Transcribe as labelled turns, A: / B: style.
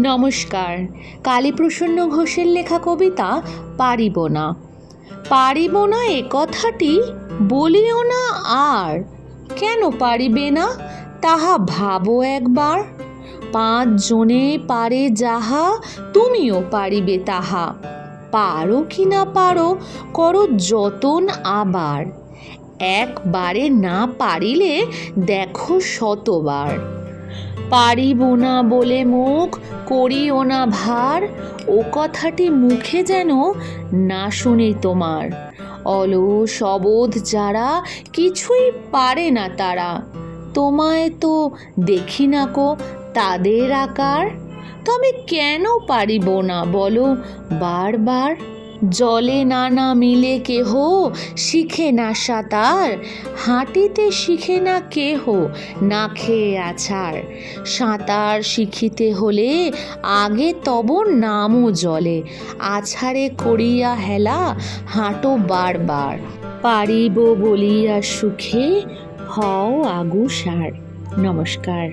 A: নমস্কার। কালীপ্রসন্ন ঘোষের লেখা কবিতা পারিব না। পারিব না এ কথাটি, বলিও না আর। কেন পারিবে না, তাহা ভাবো একবার। পাঁচ জনে পারে যাহা, তুমিও পারিবে তাহা। পারো কি না পারো, করো যতন আবার। একবারে না পারিলে দেখো শতবার। পারিব না বলে মুখ করিও না ভার, ও কথাটি মুখে যেন না শুনে তোমার। অলস অবোধ যারা কিছুই পারে না তারা। তোমায় তো দেখি না কো তাদের আকার, তবে কেন পারিব না বলো বারবার। জলে না না মিলে কেহ শিখে না সাঁতার, হাঁটিতে শিখে না কেহ না খেয়ে আছাড়। সাঁতার শিখিতে হলে আগে তব নামও জলে, আছাড়ে করিয়া হেলা হাঁটো বারবার। পারিব বলিয়া সুখে হও আগুসার নমস্কার।